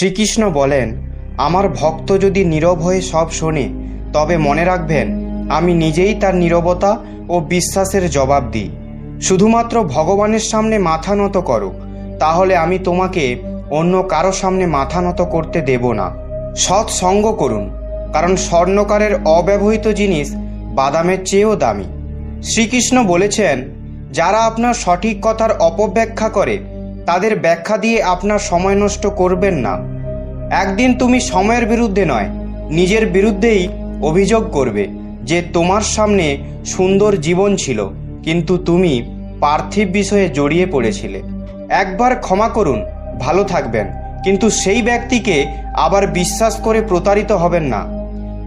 শ্রীকৃষ্ণ বলেন, আমার ভক্ত যদি নীরব হয়ে সব শোনে, তবে মনে রাখবেন, আমি নিজেই তার নীরবতা ও বিশ্বাসের জবাব দিই। শুধুমাত্র ভগবানের সামনে মাথা নত করো তাহলে আমি তোমাকে অন্য কারও সামনে মাথা নত করতে দেব না। সৎ সঙ্গ করুন, কারণ স্বর্ণকারের অব্যবহৃত জিনিস বাদামের চেয়েও দামি। শ্রীকৃষ্ণ বলেছেন, যারা আপনার সঠিক কথার অপব্যাখ্যা করে তাদের ব্যাখ্যা দিয়ে আপনার সময় নষ্ট করবেন না। একদিন তুমি সময়ের বিরুদ্ধে নয়, নিজের বিরুদ্ধেই অভিযোগ করবে যে তোমার সামনে সুন্দর জীবন ছিল, কিন্তু তুমি পার্থিব বিষয়ে জড়িয়ে পড়েছিলে। একবার ক্ষমা করুন, ভালো থাকবেন, কিন্তু সেই ব্যক্তিকে আবার বিশ্বাস করে প্রতারিত হবেন না।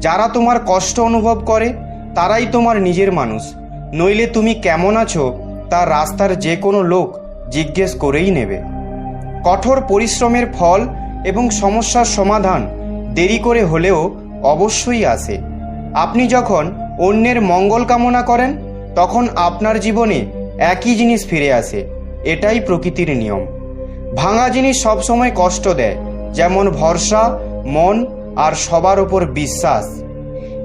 যারা তোমার কষ্ট অনুভব করে, তারাই তোমার নিজের মানুষ। নইলে তুমি কেমন আছো, তা রাস্তার যে কোনো লোক জিজ্ঞেস করেই নেবে। কঠোর পরিশ্রমের ফল এবং সমস্যার সমাধান দেরি করে হলেও অবশ্যই আসে আপনি যখন অন্যের মঙ্গল কামনা করেন, তখন আপনার জীবনে একই জিনিস ফিরে আসে, এটাই প্রকৃতির নিয়ম। ভাঙা জিনিস সবসময় কষ্ট দেয়, যেমন ভরসা, মন আর সবার ওপর বিশ্বাস।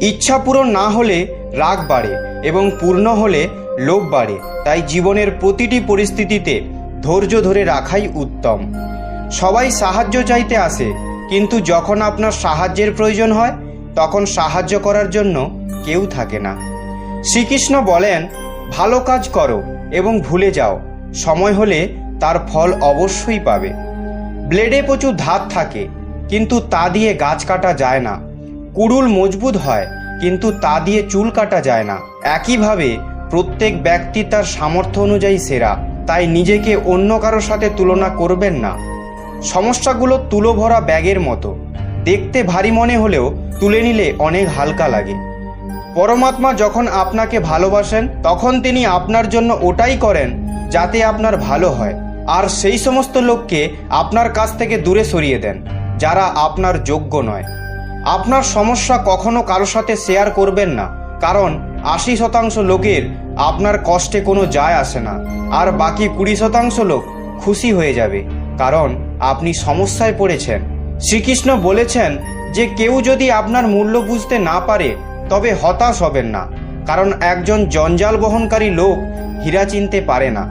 ইচ্ছা পূরণ না হলে রাগ বাড়ে এবং পূর্ণ হলে লোভ বাড়ে, তাই জীবনের প্রতিটি পরিস্থিতিতে ধৈর্য ধরে রাখাই উত্তম। সবাই সাহায্য চাইতে আসে, কিন্তু যখন আপনার সাহায্যের প্রয়োজন হয়, তখন সাহায্য করার জন্য কেউ থাকে না। শ্রীকৃষ্ণ বলেন, ভালো কাজ করো এবং ভুলে যাও, সময় হলে তার ফল অবশ্যই পাবে। ব্লেডে প্রচুর ধার থাকে, কিন্তু তা দিয়ে গাছ কাটা যায় না। কুড়ুল মজবুত হয়, কিন্তু তা দিয়ে চুল কাটা যায় না। একইভাবে প্রত্যেক ব্যক্তি তার সামর্থ্য অনুযায়ী সেরা। তাই নিজেকে অন্য কারোর সাথে তুলনা করবেন না। সমস্যাগুলো তুলো ভরা ব্যাগের মতো। দেখতে ভারী মনে হলেও তুলে নিলে অনেক হালকা লাগে। পরমাত্মা যখন আপনাকে ভালোবাসেন, তখন তিনি আপনার জন্য ওটাই করেন যাতে আপনার ভালো হয়। আর সেই সমস্ত লোককে আপনার কাছ থেকে দূরে সরিয়ে দেন, যারা আপনার যোগ্য নয়। আপনার সমস্যা কখনো কারোর সাথে শেয়ার করবেন না, কারণ আশি শতাংশ লোকের আপনার কষ্টে কোনো যায় আসে না। আর বাকি কুড়ি শতাংশ লোক খুশি হয়ে যাবে, কারণ আপনি সমস্যায় পড়েছেন। শ্রীকৃষ্ণ বলেছেন যে কেউ যদি আপনার মূল্য বুঝতে না পারে, তবে হতাশ হবেন না, কারণ একজন জঞ্জাল বহনকারী লোক হীরা চিনতে পারে না।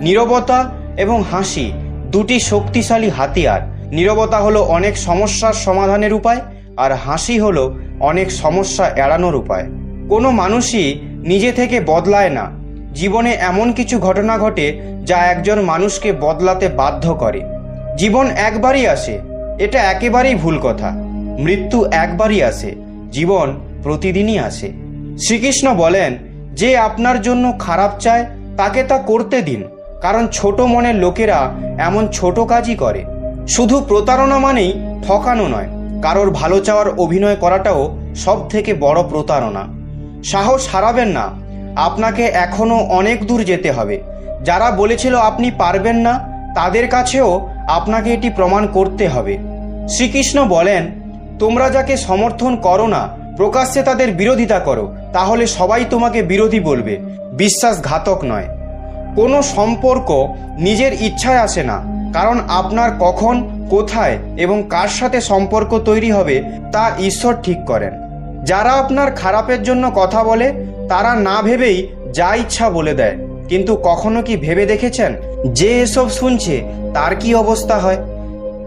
নীরবতা এবং হাসি দুটি শক্তিশালী হাতিয়ার। নীরবতা হলো অনেক সমস্যার সমাধানের উপায়, আর হাসি হলো অনেক সমস্যা এড়ানোর উপায়। কোনো মানুষই নিজে থেকে বদলায় না। জীবনে এমন কিছু ঘটনা ঘটে যা একজন মানুষকে বদলাতে বাধ্য করে। জীবন একবারই আসে, এটা একেবারেই ভুল কথা। মৃত্যু একবারই আসে, জীবন প্রতিদিনই আসে। শ্রীকৃষ্ণ বলেন, যে আপনার জন্য খারাপ চায়, তাকে তা করতে দিন। কারণ ছোট মনের লোকেরা এমন ছোট কাজই করে। শুধু প্রতারণা মানেই ঠকানো নয়, কারোর ভালো চাওয়ার অভিনয় করাটাও সব থেকে বড় প্রতারণা। সাহস হারাবেন না। আপনাকে এখনও অনেক দূর যেতে হবে। যারা বলেছিল আপনি পারবেন না, তাদের কাছেও আপনাকে এটি প্রমাণ করতে হবে। শ্রীকৃষ্ণ বলেন, তোমরা যাকে সমর্থন করো না, প্রকাশ্যে তাদের বিরোধিতা করো, তাহলে সবাই তোমাকে বিরোধী বলবে। বিশ্বাসঘাতক নয়। কোনো সম্পর্ক নিজের ইচ্ছায় আসে না, কারণ আপনার কখন, কোথায় এবং কার সাথে সম্পর্ক তৈরি হবে, তা ঈশ্বর ঠিক করেন। যারা আপনার খারাপের জন্য কথা বলে, তারা না ভেবেই যা ইচ্ছা বলে দেয়। কিন্তু কখনো কি ভেবে দেখেছেন? যে এসব শুনছে, তার কি অবস্থা হয়?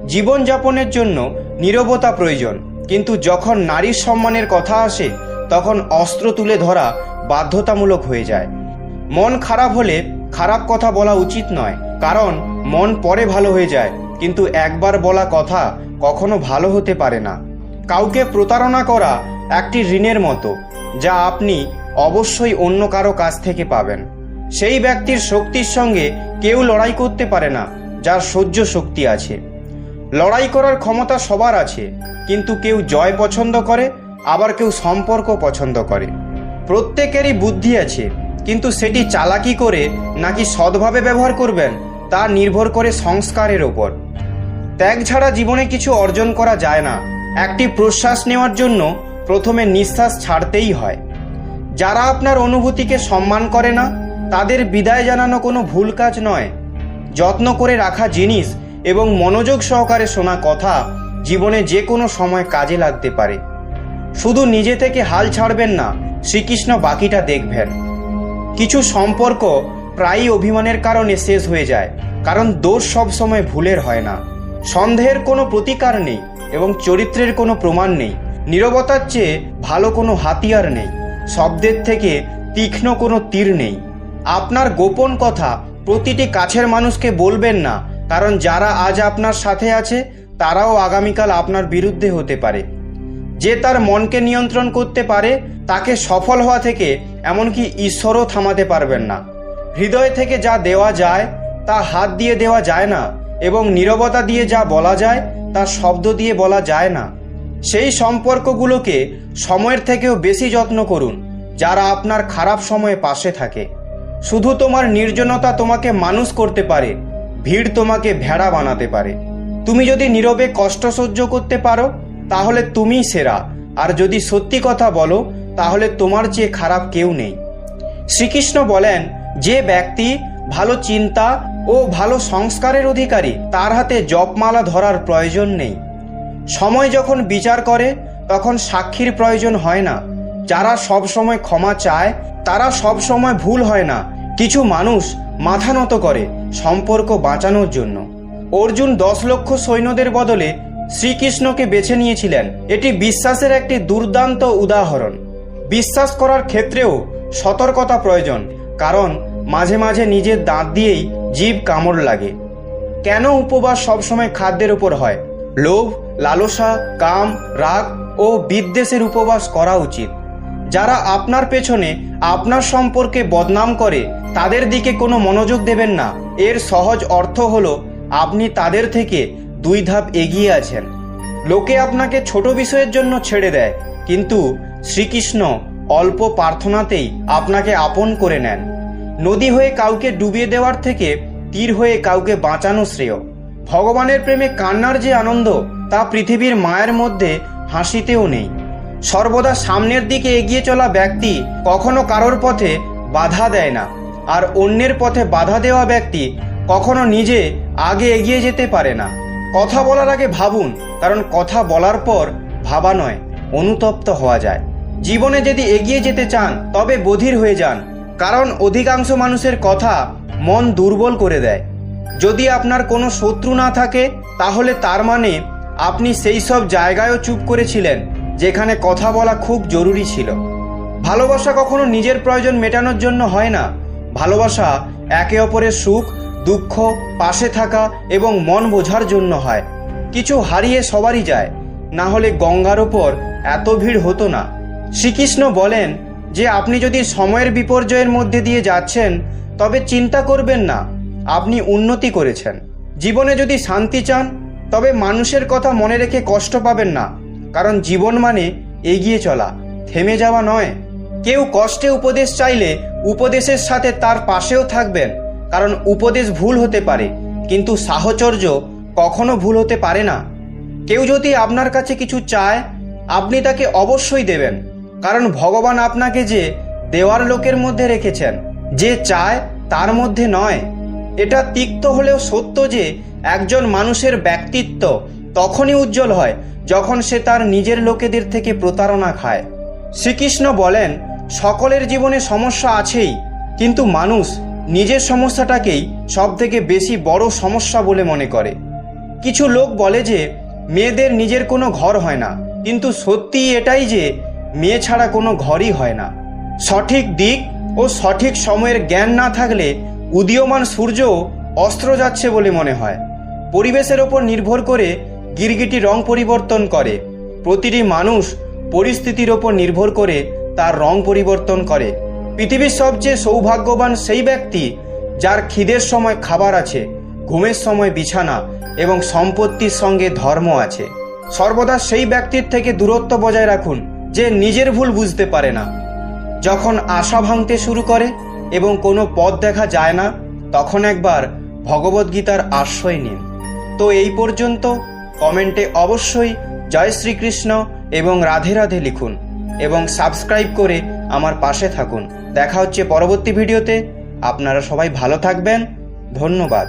জীবনযাপনের জন্য নীরবতা প্রয়োজন। কিন্তু যখন নারীর সম্মানের কথা আসে, তখন অস্ত্র তুলে ধরা বাধ্যতামূলক হয়ে যায়। মন খারাপ হলে খারাপ কথা বলা উচিত নয়, কারণ মন পরে ভালো হয়ে যায়, কিন্তু একবার বলা কথা কখনো ভালো হতে পারে না। কাউকে প্রতারণা করা একটি ঋণের মতো, যা আপনি অবশ্যই অন্য কারও কাছ থেকে পাবেন। সেই ব্যক্তির শক্তির সঙ্গে কেউ লড়াই করতে পারে না, যার সহ্য শক্তি আছে। লড়াই করার ক্ষমতা সবার আছে, কিন্তু কেউ জয় পছন্দ করে, আবার কেউ সম্পর্ক পছন্দ করে। প্রত্যেকেরই বুদ্ধি আছে, কিন্তু সেটি চালাকি করে নাকি সৎভাবে ব্যবহার করবেন, তা নির্ভর করে সংস্কারের ওপর। ত্যাগ ছাড়া জীবনে কিছু অর্জন করা যায় না। একটি প্রশ্বাস নেওয়ার জন্য প্রথমে নিঃশ্বাস ছাড়তেই হয়। যারা আপনার অনুভূতিকে সম্মান করে না, তাদের বিদায় জানানো কোনো ভুল কাজ নয়। যত্ন করে রাখা জিনিস এবং মনোযোগ সহকারে শোনা কথা জীবনে যে কোনো সময় কাজে লাগতে পারে। শুধু নিজে থেকে হাল ছাড়বেন না, শ্রীকৃষ্ণ বাকিটা দেখবেন। কিছু সম্পর্ক প্রায়ই অভিমানের কারণে শেষ হয়ে যায়, কারণ দোষ সবসময় ভুলের হয় না। সন্দেহের কোনো প্রতিকার নেই এবং চরিত্রের কোনো প্রমাণ নেই। নীরবতার চেয়ে ভালো কোনো হাতিয়ার নেই। শব্দের থেকে তীক্ষ্ণ কোনো তীর নেই। আপনার গোপন কথা প্রতিটি কাছের মানুষকে বলবেন না, কারণ যারা আজ আপনার সাথে আছে, তারাও আগামীকাল আপনার বিরুদ্ধে হতে পারে। যে তার মনকে নিয়ন্ত্রণ করতে পারে, তাকে সফল হওয়া থেকে এমনকি ঈশ্বরও থামাতে পারবেন না। হৃদয় থেকে যা দেওয়া যায়, তা হাত দিয়ে দেওয়া যায় না, এবং নীরবতা দিয়ে যা বলা যায়, তা শব্দ দিয়ে বলা যায় না। সেই সম্পর্কগুলোকে সময়ের থেকেও বেশি যত্ন করুন, যারা আপনার খারাপ সময়ে পাশে থাকে। শুধু তোমার নির্জনতা তোমাকে মানুষ করতে পারে, ভিড় তোমাকে ভেড়া বানাতে পারে। তুমি যদি নীরবে কষ্ট সহ্য করতে পারো, তাহলে তুমিই সেরা। আর যদি সত্যি কথা বলো, তাহলে তোমার চেয়ে খারাপ কেউ নেই। শ্রীকৃষ্ণ বলেন, যে ব্যক্তি ভালো চিন্তা ও ভালো সংস্কারের অধিকারী, তার হাতে জপমালা ধরার প্রয়োজন নেই। সময় যখন বিচার করে, তখন সাক্ষীর প্রয়োজন হয় না। যারা সব সময় ক্ষমা চায়, তারা সব সময় ভুল হয় না। কিছু মানুষ মাথা নত করে সম্পর্ক বাঁচানোর জন্য। অর্জুন দশ লক্ষ সৈন্যদের বদলে শ্রীকৃষ্ণকে বেছে নিয়েছিলেন। এটি বিশ্বাসের একটি দুর্দান্ত উদাহরণ। বিশ্বাস করার ক্ষেত্রেও সতর্কতা প্রয়োজন, কারণ মাঝে মাঝে নিজের দাঁত দিয়েই জীব কামড় লাগে। কেন উপবাস সবসময় খাদ্যের উপর হয়? লোভ লালসা, কাম, রাগ ও বিদ্বেষের উপবাস করা উচিত। যারা আপনার পেছনে আপনার সম্পর্কে বদনাম করে, তাদের দিকে কোনো মনোযোগ দেবেন না। এর সহজ অর্থ হলো, আপনি তাদের থেকে দুই ধাপ এগিয়ে আছেন। লোকে আপনাকে ছোট বিষয়ের জন্য ছেড়ে দেয়, কিন্তু শ্রীকৃষ্ণ অল্প প্রার্থনাতেই আপনাকে আপন করে নেন। নদী হয়ে কাউকে ডুবিয়ে দেওয়ার থেকে তীর হয়ে কাউকে বাঁচানো শ্রেয়। ভগবানের প্রেমে কান্নার যে আনন্দ তা পৃথিবীর মায়ের মধ্যে হাসিতেও নেই। সর্বদা সামনের দিকে এগিয়ে চলা ব্যক্তি কখনো কারোর পথে বাধা দেয় না, আর অন্যের পথে বাধা দেওয়া ব্যক্তি কখনো নিজে আগে এগিয়ে যেতে পারে না। কথা বলার আগে ভাবুন, কারণ কথা বলার পর ভাবা নয়, অনুতপ্ত হওয়া যায়। জীবনে যদি এগিয়ে যেতে চান, তবে বধির হয়ে যান, কারণ অধিকাংশ মানুষের কথা মন দুর্বল করে দেয়। যদি আপনার কোনো শত্রু না থাকে, তাহলে তার মানে আপনি সেই সব জায়গায়ও চুপ করেছিলেন, যেখানে কথা বলা খুব জরুরি ছিল। ভালোবাসা কখনো নিজের প্রয়োজন মেটানোর জন্য হয় না। ভালোবাসা একে অপরের সুখ, দুঃখ, পাশে থাকা এবং মন বোঝার জন্য হয়। কিছু হারিয়ে সবারই যায়, না হলে গঙ্গার ওপর এত ভিড় হতো না। শ্রীকৃষ্ণ বলেন যে, আপনি যদি সময়ের বিপর্যয়ের মধ্যে দিয়ে যাচ্ছেন, তবে চিন্তা করবেন না, আপনি উন্নতি করেছেন। জীবনে যদি শান্তি চান তবে মানুষের কথা মনে রেখে কষ্ট পাবেন না, কারণ জীবন মানে এগিয়ে চলা, থেমে যাওয়া নয়। কেউ কষ্টে উপদেশ চাইলে উপদেশের সাথে তার পাশেও থাকবেন, কারণ উপদেশ ভুল হতে পারে, কিন্তু সাহচর্য কখনো ভুল হতে পারে না। কেউ যদি আপনার কাছে কিছু চায়, আপনি তাকে অবশ্যই দেবেন, কারণ ভগবান আপনাকে যে দেওয়ার লোকের মধ্যে রেখেছেন, যে চায় তার মধ্যে নয়। এটা তিক্ত হলেও সত্য যে একজন মানুষের ব্যক্তিত্ব তখনই উজ্জ্বল হয় যখন সে তার নিজের লোকেদের থেকে প্রতারণা খায়। শ্রীকৃষ্ণ বলেন, সকলের জীবনে সমস্যা আছেই, কিন্তু মানুষ নিজের সমস্যাটাকেই সব থেকে বেশি বড় সমস্যা বলে মনে করে। কিছু লোক বলে যে, মেয়েদের নিজের কোনো ঘর হয় না, কিন্তু সত্যি এটাই যে, মেয়ে ছাড়া কোনো ঘরই হয় না। সঠিক দিক ও সঠিক সময়ের জ্ঞান না থাকলে উদীয়মান সূর্য অস্ত্র যাচ্ছে বলে মনে হয়। পরিবেশের ওপর নির্ভর করে গিরগিটি রং পরিবর্তন করে। প্রতিটি মানুষ পরিস্থিতির ওপর নির্ভর করে তার রং পরিবর্তন করে। পৃথিবীর সবচেয়ে সৌভাগ্যবান সেই ব্যক্তি যার খিদের সময় খাবার আছে, ঘুমের সময় বিছানা এবং সম্পত্তির সঙ্গে ধর্ম আছে। সর্বদা সেই ব্যক্তির থেকে দূরত্ব বজায় রাখুন যে নিজের ভুল বুঝতে পারে না। যখন আশা ভাঙতে শুরু করে এবং কোনো পথ দেখা যায় না, তখন একবার ভগবদ্গীতার আশ্রয় নিন। তো এই পর্যন্ত কমেন্টে অবশ্যই জয় শ্রীকৃষ্ণ এবং রাধে রাধে লিখুন এবং সাবস্ক্রাইব করে আমার পাশে থাকুন। দেখা হচ্ছে পরবর্তী ভিডিওতে। আপনারা সবাই ভালো থাকবেন। ধন্যবাদ।